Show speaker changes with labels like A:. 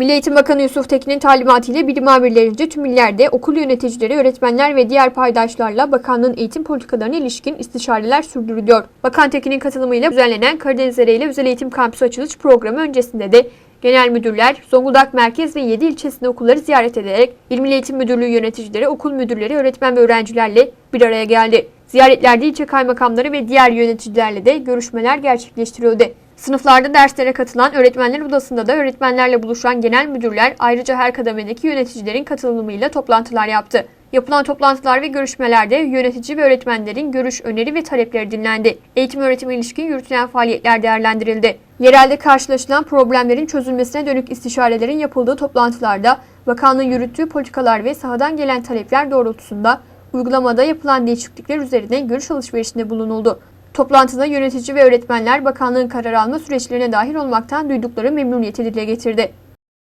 A: Milli Eğitim Bakanı Yusuf Tekin'in talimatıyla bilim amirlerince tüm illerde okul yöneticileri, öğretmenler ve diğer paydaşlarla bakanlığın eğitim politikalarına ilişkin istişareler sürdürülüyor. Bakan Tekin'in katılımıyla düzenlenen Karadeniz ile Özel Eğitim Kampüsü açılış programı öncesinde de genel müdürler Zonguldak Merkez ve 7 ilçesinde okulları ziyaret ederek İl Milli Eğitim Müdürlüğü yöneticileri, okul müdürleri, öğretmen ve öğrencilerle bir araya geldi. Ziyaretlerde ilçe kaymakamları ve diğer yöneticilerle de görüşmeler gerçekleştiriyordu. Sınıflarda derslere katılan öğretmenler odasında da öğretmenlerle buluşan genel müdürler ayrıca her kademedeki yöneticilerin katılımıyla toplantılar yaptı. Yapılan toplantılar ve görüşmelerde yönetici ve öğretmenlerin görüş, öneri ve talepleri dinlendi. Eğitim öğretime ilişkin yürütülen faaliyetler değerlendirildi. Yerelde karşılaşılan problemlerin çözülmesine dönük istişarelerin yapıldığı toplantılarda bakanlığın yürüttüğü politikalar ve sahadan gelen talepler doğrultusunda uygulamada yapılan değişiklikler üzerine görüş alışverişinde bulunuldu. Toplantıda yönetici ve öğretmenler bakanlığın karar alma süreçlerine dahil olmaktan duydukları memnuniyeti dile getirdi.